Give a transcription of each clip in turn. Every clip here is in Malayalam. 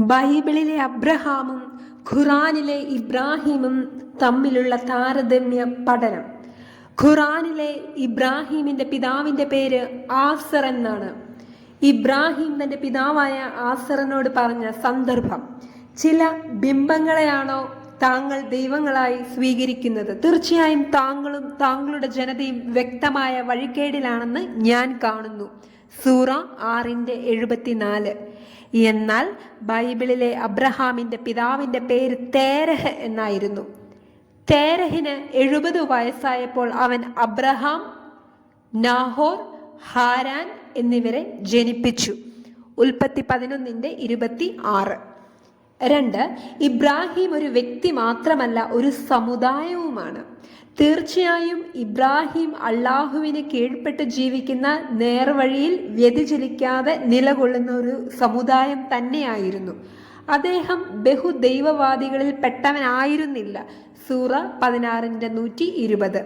ബൈബിളിലെ അബ്രഹാമും ഖുറാനിലെ ഇബ്രാഹിമും തമ്മിലുള്ള താരതമ്യ പഠനം. ഖുറാനിലെ ഇബ്രാഹിമിന്റെ പിതാവിന്റെ പേര് ആസർ എന്നാണ്. ഇബ്രാഹിം തന്റെ പിതാവായ ആസറിനോട് പറഞ്ഞ സന്ദർഭം. ചില ബിംബങ്ങളെയാണോ താങ്കൾ ദൈവങ്ങളായി സ്വീകരിക്കുന്നത്? തീർച്ചയായും താങ്കളും താങ്കളുടെ ജനതയും വ്യക്തമായ വഴിക്കേടിലാണെന്ന് ഞാൻ കാണുന്നു. സൂറ ആറിന്റെ എഴുപത്തിനാല്. എന്നാൽ ബൈബിളിലെ അബ്രഹാമിന്റെ പിതാവിന്റെ പേര് തേരഹ് എന്നായിരുന്നു. തേരഹിന് എഴുപത് വയസ്സായപ്പോൾ അവൻ അബ്രഹാം നാഹോർ ഹാരാൻ എന്നിവരെ ജനിപ്പിച്ചു. ഉൽപ്പത്തി പതിനൊന്നിന്റെ ഇരുപത്തി ആറ് രണ്ട് ഇബ്രാഹിം ഒരു വ്യക്തി മാത്രമല്ല ഒരു സമുദായവുമാണ്. തീർച്ചയായും ഇബ്രാഹിം അള്ളാഹുവിന് കീഴ്പ്പെട്ട് ജീവിക്കുന്ന നേർവഴിയിൽ വ്യതിചലിക്കാതെ നിലകൊള്ളുന്ന ഒരു സമുദായം തന്നെയായിരുന്നു. അദ്ദേഹം ബഹുദൈവവാദികളിൽ പെട്ടവനായിരുന്നില്ല. സൂറ പതിനാറിന്റെ നൂറ്റി ഇരുപത്.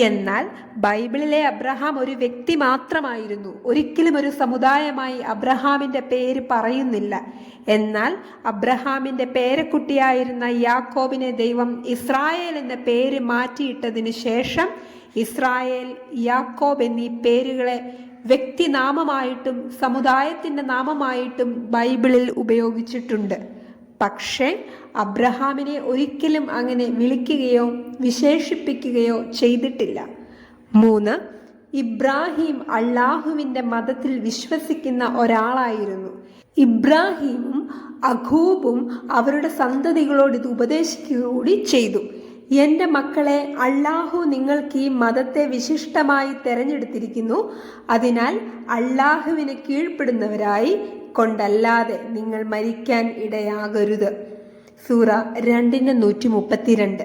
എന്നാൽ ബൈബിളിലെ അബ്രഹാം ഒരു വ്യക്തി മാത്രമായിരുന്നു. ഒരിക്കലും ഒരു സമുദായമായി അബ്രഹാമിന്റെ പേര് പറയുന്നില്ല. എന്നാൽ അബ്രഹാമിന്റെ പേരക്കുട്ടിയായിരുന്ന യാക്കോബിനെ ദൈവം ഇസ്രായേൽ എന്ന പേര് മാറ്റിയിട്ടതിന് ശേഷം ഇസ്രായേൽ യാക്കോബ് എന്നീ പേരുകളെ വ്യക്തിനാമമായിട്ടും സമുദായത്തിന്റെ നാമമായിട്ടും ബൈബിളിൽ ഉപയോഗിച്ചിട്ടുണ്ട്. പക്ഷേ അബ്രഹാമിനെ ഒരിക്കലും അങ്ങനെ വിളിക്കുകയോ വിശേഷിപ്പിക്കുകയോ ചെയ്തിട്ടില്ല. മൂന്ന് ഇബ്രാഹിം അള്ളാഹുവിന്റെ മതത്തിൽ വിശ്വസിക്കുന്ന ഒരാളായിരുന്നു. ഇബ്രാഹിമും അഖൂബും അവരുടെ സന്തതികളോട് ഇത് ഉപദേശിക്കുകൂടി ചെയ്തു. എന്റെ മക്കളെ അള്ളാഹു നിങ്ങൾക്ക് ഈ മതത്തെ വിശിഷ്ടമായി തെരഞ്ഞെടുത്തിരിക്കുന്നു. അതിനാൽ അള്ളാഹുവിന് കീഴ്പ്പെടുന്നവരായി കൊണ്ടല്ലാതെ നിങ്ങൾ മരിക്കാൻ ഇടയാകരുത്. സൂറ രണ്ടിന് നൂറ്റി മുപ്പത്തിരണ്ട്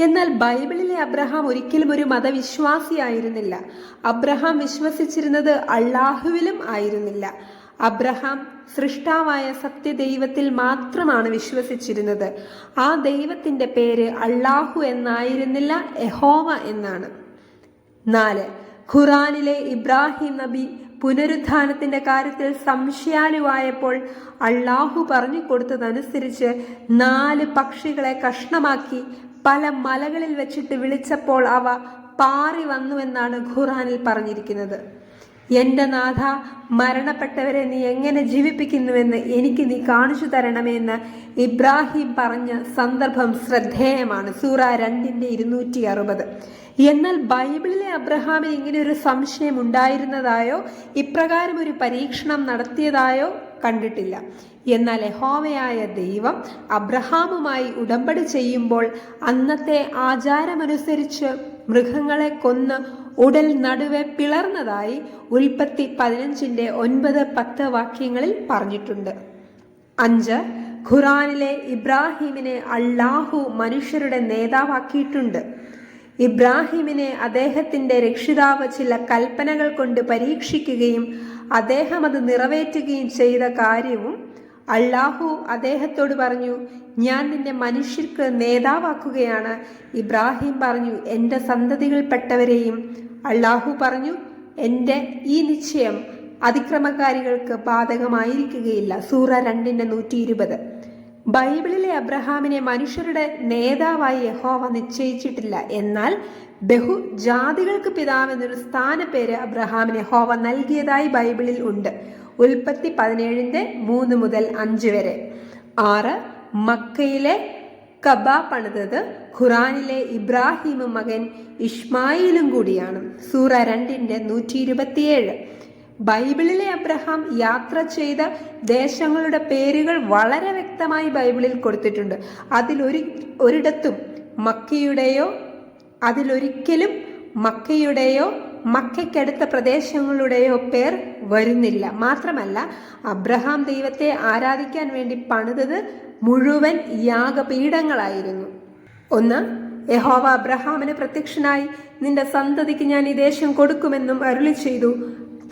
എന്നാൽ ബൈബിളിലെ അബ്രഹാം ഒരിക്കലും ഒരു മതവിശ്വാസിയായിരുന്നില്ല. അബ്രഹാം വിശ്വസിച്ചിരുന്നത് അള്ളാഹുവിലും ആയിരുന്നില്ല. അബ്രഹാം സൃഷ്ടാവായ സത്യദൈവത്തിൽ മാത്രമാണ് വിശ്വസിച്ചിരുന്നത്. ആ ദൈവത്തിന്റെ പേര് അള്ളാഹു എന്നായിരുന്നില്ല എഹോവ എന്നാണ്. നാല് ഖുറാനിലെ ഇബ്രാഹിം നബി പുനരുത്ഥാനത്തിന്റെ കാര്യത്തിൽ സംശയാലുവായപ്പോൾ അള്ളാഹു പറഞ്ഞു കൊടുത്തതനുസരിച്ച് നാല് പക്ഷികളെ കഷ്ണമാക്കി പല മലകളിൽ വെച്ചിട്ട് വിളിച്ചപ്പോൾ അവ പാറി വന്നുവെന്നാണ് ഖുറാനിൽ പറഞ്ഞിരിക്കുന്നത്. എന്റെ നാഥ മരണപ്പെട്ടവരെ നീ എങ്ങനെ ജീവിപ്പിക്കുന്നുവെന്ന് എനിക്ക് നീ കാണിച്ചു തരണമെന്ന് ഇബ്രാഹിം പറഞ്ഞ സന്ദർഭം ശ്രദ്ധേയമാണ്. സൂറ രണ്ടിന്റെ ഇരുന്നൂറ്റി അറുപത്. എന്നാൽ ബൈബിളിലെ അബ്രഹാമിന് ഇങ്ങനെ ഒരു സംശയം ഉണ്ടായിരുന്നതായോ ഇപ്രകാരം ഒരു പരീക്ഷണം നടത്തിയതായോ കണ്ടിട്ടില്ല. എന്നാൽ യഹോവയായ ദൈവം അബ്രഹാമുമായി ഉടമ്പടി ചെയ്യുമ്പോൾ അന്നത്തെ ആചാരമനുസരിച്ച് മൃഗങ്ങളെ കൊന്ന് ഉടൽ നടുവെ പിളർന്നതായി ഉൽപ്പത്തി പതിനഞ്ചിന്റെ ഒൻപത് പത്ത് വാക്യങ്ങളിൽ പറഞ്ഞിട്ടുണ്ട്. അഞ്ച് ഖുറാനിലെ ഇബ്രാഹിമിനെ അള്ളാഹു മനുഷ്യരുടെ നേതാവാക്കിയിട്ടുണ്ട്. ഇബ്രാഹിമിനെ അദ്ദേഹത്തിന്റെ രക്ഷിതാവ് ചില കൽപ്പനകൾ കൊണ്ട് പരീക്ഷിക്കുകയും അദ്ദേഹം അത് നിറവേറ്റുകയും ചെയ്ത കാര്യവും അള്ളാഹു അദ്ദേഹത്തോട് പറഞ്ഞു ഞാൻ നിന്നെ മനുഷ്യർക്ക് നേതാവാക്കുകയാണ്. ഇബ്രാഹിം പറഞ്ഞു എന്റെ സന്തതികൾപ്പെട്ടവരെയും അള്ളാഹു പറഞ്ഞു എന്റെ ഈ നിശ്ചയം അതിക്രമകാരികൾക്ക് ബാധകമായിരിക്കുകയില്ല. സൂറ രണ്ടിന്റെ നൂറ്റി ഇരുപത് ബൈബിളിലെ അബ്രഹാമിനെ മനുഷ്യരുടെ നേതാവായി യഹോവ നിശ്ചയിച്ചിട്ടില്ല. എന്നാൽ ബഹു ജാതികൾക്ക് പിതാവ് എന്നൊരു സ്ഥാനപ്പേര് അബ്രഹാമിന് യഹോവ നൽകിയതായി ബൈബിളിൽ ഉണ്ട്. ഉൽപ്പത്തി പതിനേഴിന്റെ മൂന്ന് മുതൽ അഞ്ച് വരെ. ആറ് മക്കയിലെ കബ പണിതത് ഖുറാനിലെ ഇബ്രാഹിമും മകൻ ഇഷ്മായിലും കൂടിയാണ്. സൂറ രണ്ടിന്റെ നൂറ്റി ഇരുപത്തിയേഴ് ബൈബിളിലെ അബ്രഹാം യാത്ര ചെയ്ത ദേശങ്ങളുടെ പേരുകൾ വളരെ വ്യക്തമായി ബൈബിളിൽ കൊടുത്തിട്ടുണ്ട്. അതിലൊരു ഒരിടത്തും മക്കയുടെയോ അതിലൊരിക്കലും മക്കയുടെയോ മക്കയ്ക്കടുത്ത പ്രദേശങ്ങളുടെയോ പേർ വരുന്നില്ല. മാത്രമല്ല അബ്രഹാം ദൈവത്തെ ആരാധിക്കാൻ വേണ്ടി പണിതത് മുഴുവൻ യാഗപീഠങ്ങളായിരുന്നു. ഒന്ന് യഹോവ അബ്രഹാമിന് പ്രത്യക്ഷനായി നിന്റെ സന്തതിക്ക് ഞാൻ ഈ ദേശം കൊടുക്കുമെന്നും അരുളി ചെയ്തു.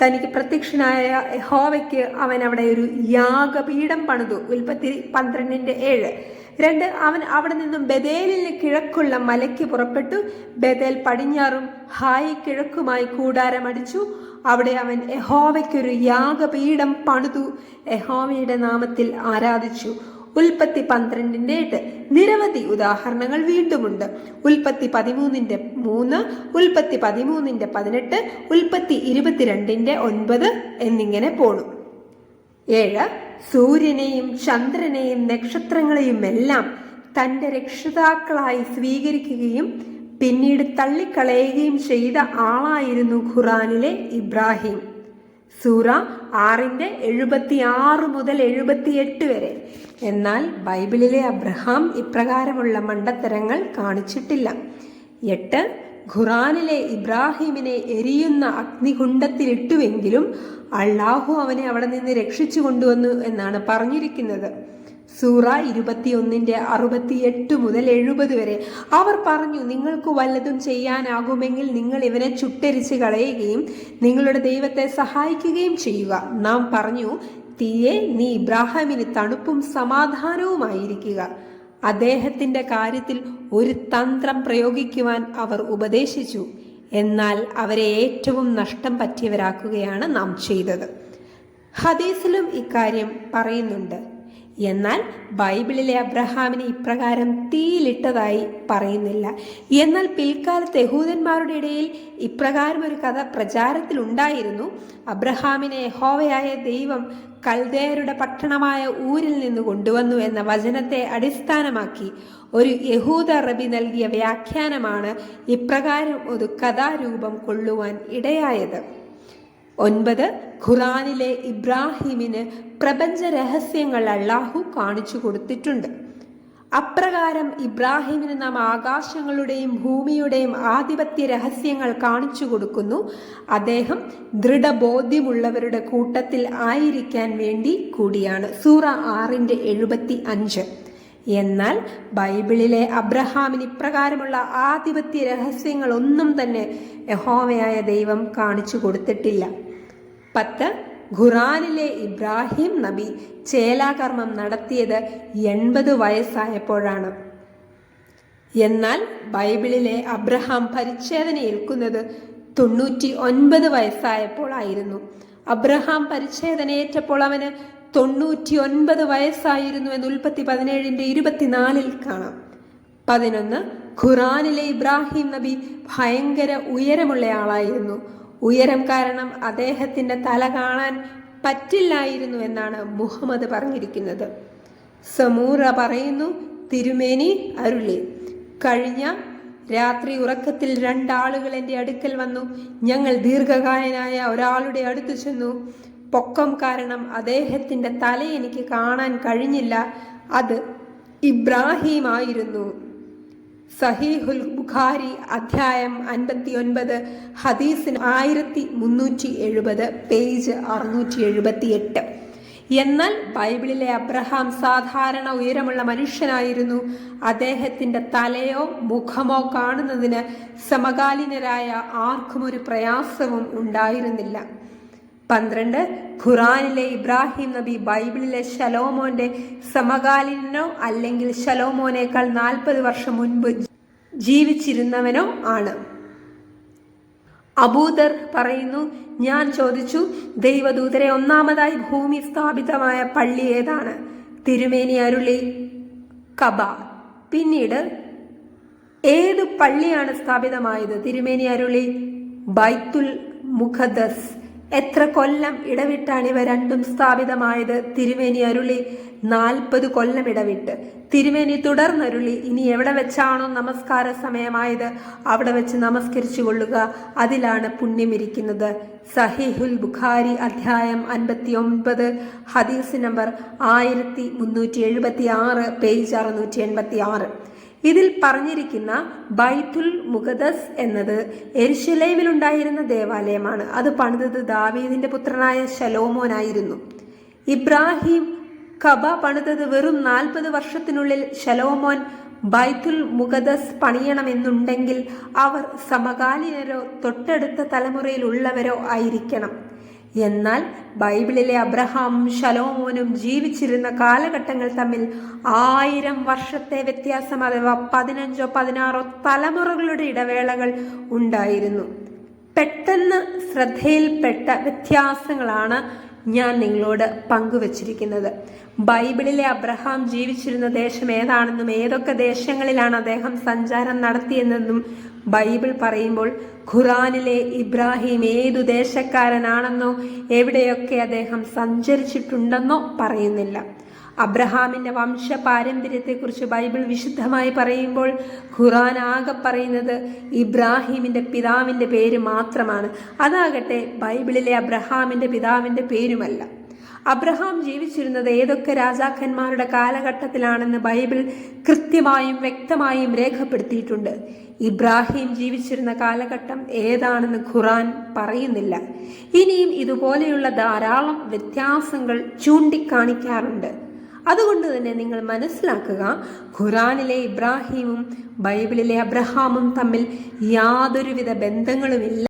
തനിക്ക് പ്രത്യക്ഷനായ ഹോവയ്ക്ക് അവൻ അവിടെ ഒരു യാഗപീഠം പണിതു. ഉൽപ്പത്തി പന്ത്രണ്ടിന്റെ ഏഴ്. രണ്ട് അവൻ അവിടെ നിന്നും ബദേലിന് കിഴക്കുള്ള മലയ്ക്ക് പുറപ്പെട്ടു. ബദേൽ പടിഞ്ഞാറും ഹായി കിഴക്കുമായി കൂടാരമടിച്ചു. അവിടെ അവൻ യഹോവയ്ക്കൊരു യാഗപീഠം പണിതു. യഹോവയുടെ നാമത്തിൽ ആരാധിച്ചു. ഉൽപ്പത്തി പന്ത്രണ്ടിന്റെ എട്ട്. നിരവധി ഉദാഹരണങ്ങൾ വീണ്ടുമുണ്ട്. ഉൽപ്പത്തി പതിമൂന്നിന്റെ മൂന്ന് ഉൽപ്പത്തി പതിമൂന്നിന്റെ പതിനെട്ട് ഉൽപ്പത്തി ഇരുപത്തിരണ്ടിന്റെ ഒൻപത് എന്നിങ്ങനെ പോണു. ഏഴ്. സൂര്യനെയും ചന്ദ്രനെയും നക്ഷത്രങ്ങളെയും എല്ലാം തന്റെ രക്ഷിതാക്കളായി സ്വീകരിക്കുകയും പിന്നീട് തള്ളിക്കളയുകയും ചെയ്ത ആളായിരുന്നു ഖുറാനിലെ ഇബ്രാഹിം. സൂറ ആറിന്റെ എഴുപത്തി ആറ് മുതൽ എഴുപത്തിയെട്ട് വരെ. എന്നാൽ ബൈബിളിലെ അബ്രഹാം ഇപ്രകാരമുള്ള മണ്ടത്തരങ്ങൾ കാണിച്ചിട്ടില്ല. എട്ട്. ഖുറാനിലെ ഇബ്രാഹിമിനെ എരിയുന്ന അഗ്നികുണ്ഡത്തിലിട്ടുവെങ്കിലും അള്ളാഹു അവനെ അവിടെ നിന്ന് രക്ഷിച്ചു കൊണ്ടുവന്നു എന്നാണ് പറഞ്ഞിരിക്കുന്നത്. സൂറ ഇരുപത്തിയൊന്നിന്റെ അറുപത്തിയെട്ട് മുതൽ എഴുപത് വരെ. അവർ പറഞ്ഞു നിങ്ങൾക്ക് വല്ലതും ചെയ്യാനാകുമെങ്കിൽ നിങ്ങൾ ഇവനെ ചുട്ടരിച്ച് കളയുകയും നിങ്ങളുടെ ദൈവത്തെ സഹായിക്കുകയും ചെയ്യുക. നാം പറഞ്ഞു തീയെ നീ ഇബ്രാഹിമിന് തണുപ്പും സമാധാനവുമായിരിക്കുക. അദ്ദേഹത്തിന്റെ കാര്യത്തിൽ ഒരു തന്ത്രം പ്രയോഗിക്കുവാൻ അവർ ഉപദേശിച്ചു. എന്നാൽ അവരെ ഏറ്റവും നഷ്ടം പറ്റിയവരാക്കുകയാണ് നാം ചെയ്തത്. ഹദീസിലും ഇക്കാര്യം പറയുന്നുണ്ട്. എന്നാൽ ബൈബിളിലെ അബ്രഹാമിനെ ഇപ്രകാരം തീയിലിട്ടതായി പറയുന്നില്ല. എന്നാൽ പിൽക്കാലത്ത് യഹൂദന്മാരുടെ ഇടയിൽ ഇപ്രകാരം ഒരു കഥ പ്രചാരത്തിലുണ്ടായിരുന്നു അബ്രഹാമിനെ യഹോവയായ ദൈവം കൽദേയരുടെ പട്ടണമായ ഊരിൽ നിന്ന് കൊണ്ടുവന്നു എന്ന വചനത്തെ അടിസ്ഥാനമാക്കി ഒരു യഹൂദ റബി നൽകിയ വ്യാഖ്യാനമാണ് ഇപ്രകാരം ഒരു കഥാരൂപം കൊള്ളുവാൻ ഇടയായത്. ഒൻപത് ഖുറാനിലെ ഇബ്രാഹിമിന് പ്രപഞ്ച രഹസ്യങ്ങൾ അള്ളാഹു കാണിച്ചു കൊടുത്തിട്ടുണ്ട്. അപ്രകാരം ഇബ്രാഹിമിന് നാം ആകാശങ്ങളുടെയും ഭൂമിയുടെയും ആധിപത്യ രഹസ്യങ്ങൾ കാണിച്ചു കൊടുക്കുന്നു. അദ്ദേഹം ദൃഢബോധ്യമുള്ളവരുടെ കൂട്ടത്തിൽ ആയിരിക്കാൻ വേണ്ടി കൂടിയാണ്. സൂറ ആറിന്റെ എഴുപത്തി അഞ്ച് എന്നാൽ ബൈബിളിലെ അബ്രഹാമിന് ഇപ്രകാരമുള്ള ആധിപത്യ രഹസ്യങ്ങൾ ഒന്നും തന്നെ യഹോവയായ ദൈവം കാണിച്ചു കൊടുത്തിട്ടില്ല. പത്ത്. ഖുറാനിലെ ഇബ്രാഹിം നബി ചേലാകർമ്മം നടത്തിയത് എൺപത് വയസ്സായപ്പോഴാണ്. എന്നാൽ ബൈബിളിലെ അബ്രഹാം പരിച്ഛേദന ഏൽക്കുന്നത് തൊണ്ണൂറ്റി ഒൻപത് വയസ്സായപ്പോഴായിരുന്നു. അബ്രഹാം പരിച്ഛേദനയേറ്റപ്പോൾ അവന് തൊണ്ണൂറ്റി ഒൻപത് വയസ്സായിരുന്നു എന്ന് ഉൽപ്പത്തി പതിനേഴിന്റെ ഇരുപത്തിനാലിൽ കാണാം. പതിനൊന്ന് ഖുറാനിലെ ഇബ്രാഹിം നബി ഭയങ്കര ഉയരമുള്ള ആളായിരുന്നു. ഉയരം കാരണം അദ്ദേഹത്തിന്റെ തല കാണാൻ പറ്റില്ലായിരുന്നു എന്നാണ് മുഹമ്മദ് പറഞ്ഞിരിക്കുന്നത്. സമൂറ പറയുന്നു തിരുമേനി അരുളി. കഴിഞ്ഞ രാത്രി ഉറക്കത്തിൽ രണ്ടാളുകൾ എന്റെ അടുക്കൽ വന്നു. ഞങ്ങൾ ദീർഘകായനായ ഒരാളുടെ അടുത്ത് ചെന്നു. പൊക്കം കാരണം അദ്ദേഹത്തിന്റെ തല എനിക്ക് കാണാൻ കഴിഞ്ഞില്ല. അത് ഇബ്രാഹിം ആയിരുന്നു സഹീഹുൽ ബുഖാരി അധ്യായം അൻപത്തി ഒൻപത് ഹദീസിന് ആയിരത്തി മുന്നൂറ്റി എഴുപത് പേജ് അറുന്നൂറ്റി എഴുപത്തി എട്ട് എന്നാൽ ബൈബിളിലെ അബ്രഹാം സാധാരണ ഉയരമുള്ള മനുഷ്യനായിരുന്നു. അദ്ദേഹത്തിന്റെ തലയോ മുഖമോ കാണുന്നതിന് സമകാലീനരായ ആർക്കും ഒരു പ്രയാസവും ഉണ്ടായിരുന്നില്ല. പന്ത്രണ്ട്. ഖുറാനിലെ ഇബ്രാഹിം നബി ബൈബിളിലെ ശലോമോന്റെ സമകാലീനോ അല്ലെങ്കിൽ ശലോമോനേക്കാൾ നാൽപ്പത് വർഷം മുൻപ് ജീവിച്ചിരുന്നവനോ ആണ്. അബൂദർ പറയുന്നു ഞാൻ ചോദിച്ചു ദൈവദൂതരെ ഒന്നാമതായി ഭൂമി സ്ഥാപിതമായ പള്ളി ഏതാണ്? തിരുമേനി അരുളി കബ. പിന്നീട് ഏത് പള്ളിയാണ് സ്ഥാപിതമായത്? തിരുമേനി അരുളി ബൈത്തുൽ മുഖദസ് എത്ര കൊല്ലം ഇടവിട്ടാണ് ഇവ രണ്ടും സ്ഥാപിതമായത്? തിരുമേനി അരുളി നാൽപ്പത് കൊല്ലം ഇടവിട്ട്. തിരുമേനി തുടർന്നരുളി ഇനി എവിടെ വെച്ചാണോ നമസ്കാര സമയമായത്? അവിടെ വെച്ച് നമസ്കരിച്ചു കൊള്ളുക. അതിലാണ് പുണ്യമിരിക്കുന്നത് സഹിഹുൽ ബുഖാരി അധ്യായം അൻപത്തി ഒൻപത് ഹദീസ് നമ്പർ ആയിരത്തി മുന്നൂറ്റി എഴുപത്തി ആറ് പേജ് അറുന്നൂറ്റി എൺപത്തി ആറ് ഇതിൽ പറഞ്ഞിരിക്കുന്ന ബൈത്തുൽ മുഖദസ് എന്നത് എരിശിലേവിലുണ്ടായിരുന്ന ദേവാലയമാണ്. അത് പണിതത് ദാവീദിന്റെ പുത്രനായ ശലോമോനായിരുന്നു. ഇബ്രാഹിം കബ പണിതത് വെറും നാൽപ്പത് വർഷത്തിനുള്ളിൽ ശലോമോൻ ബൈത്തുൽ മുഖദസ് പണിയണമെന്നുണ്ടെങ്കിൽ അവർ സമകാലീനരോ തൊട്ടടുത്ത തലമുറയിലുള്ളവരോ ആയിരിക്കണം. എന്നാൽ ബൈബിളിലെ അബ്രഹാമും ശലോമോനും ജീവിച്ചിരുന്ന കാലഘട്ടങ്ങൾ തമ്മിൽ ആയിരം വർഷത്തെ വ്യത്യാസം അഥവാ പതിനഞ്ചോ പതിനാറോ തലമുറകളുടെ ഇടവേളകൾ ഉണ്ടായിരുന്നു. പെട്ടെന്ന് ശ്രദ്ധയിൽപ്പെട്ട വ്യത്യാസങ്ങളാണ് ഞാൻ നിങ്ങളോട് പങ്കുവച്ചിരിക്കുന്നത്. ബൈബിളിലെ അബ്രഹാം ജീവിച്ചിരുന്ന ദേശം ഏതാണെന്നും ഏതൊക്കെ ദേശങ്ങളിലാണ് അദ്ദേഹം സഞ്ചാരം നടത്തിയെന്നും ബൈബിൾ പറയുമ്പോൾ ഖുറാനിലെ ഇബ്രാഹിം ഏതു ദേശക്കാരനാണെന്നോ എവിടെയൊക്കെ അദ്ദേഹം സഞ്ചരിച്ചിട്ടുണ്ടെന്നോ പറയുന്നില്ല. അബ്രഹാമിന്റെ വംശ പാരമ്പര്യത്തെക്കുറിച്ച് ബൈബിൾ വിശുദ്ധമായി പറയുമ്പോൾ ഖുറാൻ ആകെ പറയുന്നത് ഇബ്രാഹിമിന്റെ പിതാവിന്റെ പേര് മാത്രമാണ്. അതാകട്ടെ ബൈബിളിലെ അബ്രഹാമിന്റെ പിതാവിന്റെ പേരുമല്ല. അബ്രഹാം ജീവിച്ചിരുന്നത് ഏതൊക്കെ രാജാക്കന്മാരുടെ കാലഘട്ടത്തിലാണെന്ന് ബൈബിൾ കൃത്യമായും വ്യക്തമായും രേഖപ്പെടുത്തിയിട്ടുണ്ട്. ഇബ്രാഹിം ജീവിച്ചിരുന്ന കാലഘട്ടം ഏതാണെന്ന് ഖുറാൻ പറയുന്നില്ല. ഇനിയും ഇതുപോലെയുള്ള ധാരാളം വ്യത്യാസങ്ങൾ ചൂണ്ടിക്കാണിക്കാറുണ്ട്. അതുകൊണ്ട് തന്നെ നിങ്ങൾ മനസ്സിലാക്കുക ഖുറാനിലെ ഇബ്രാഹിമും ബൈബിളിലെ അബ്രഹാമും തമ്മിൽ യാതൊരുവിധ ബന്ധങ്ങളുമില്ല.